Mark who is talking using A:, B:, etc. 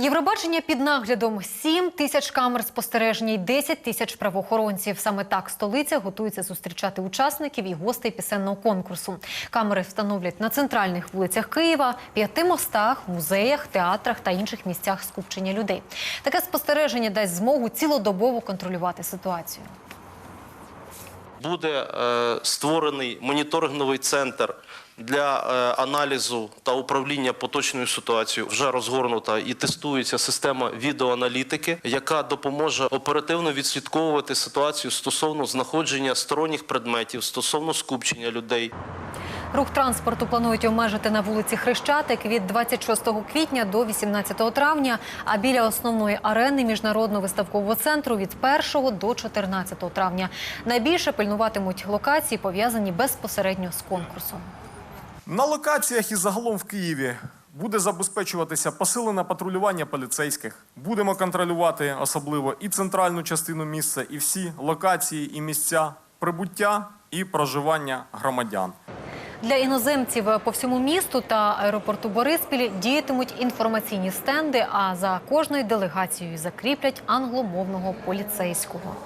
A: Євробачення під наглядом 7 тисяч камер спостереження і 10 тисяч правоохоронців. Саме так столиця готується зустрічати учасників і гостей пісенного конкурсу. Камери встановлять на центральних вулицях Києва, п'яти мостах, музеях, театрах та інших місцях скупчення людей. Таке спостереження дасть змогу цілодобово контролювати ситуацію.
B: Буде е, створений моніторинговий центр для е, аналізу та управління поточною ситуацією. Вже розгорнута і тестується система відеоаналітики, яка допоможе оперативно відслідковувати ситуацію стосовно знаходження сторонніх предметів, стосовно скупчення людей.
A: Рух транспорту планують обмежити на вулиці Хрещатик від 26 квітня до 18 травня, а біля основної арени міжнародного виставкового центру від 1 до 14 травня. Найбільше пильнуватимуть локації, пов'язані безпосередньо з конкурсом.
C: На локаціях і загалом в Києві буде забезпечуватися посилене патрулювання поліцейських. Будемо контролювати особливо і центральну частину міста, і всі локації і місця прибуття і проживання громадян.
A: Для іноземців по всьому місту та аеропорту Бориспіль діятимуть інформаційні стенди. А за кожною делегацією закріплять англомовного поліцейського.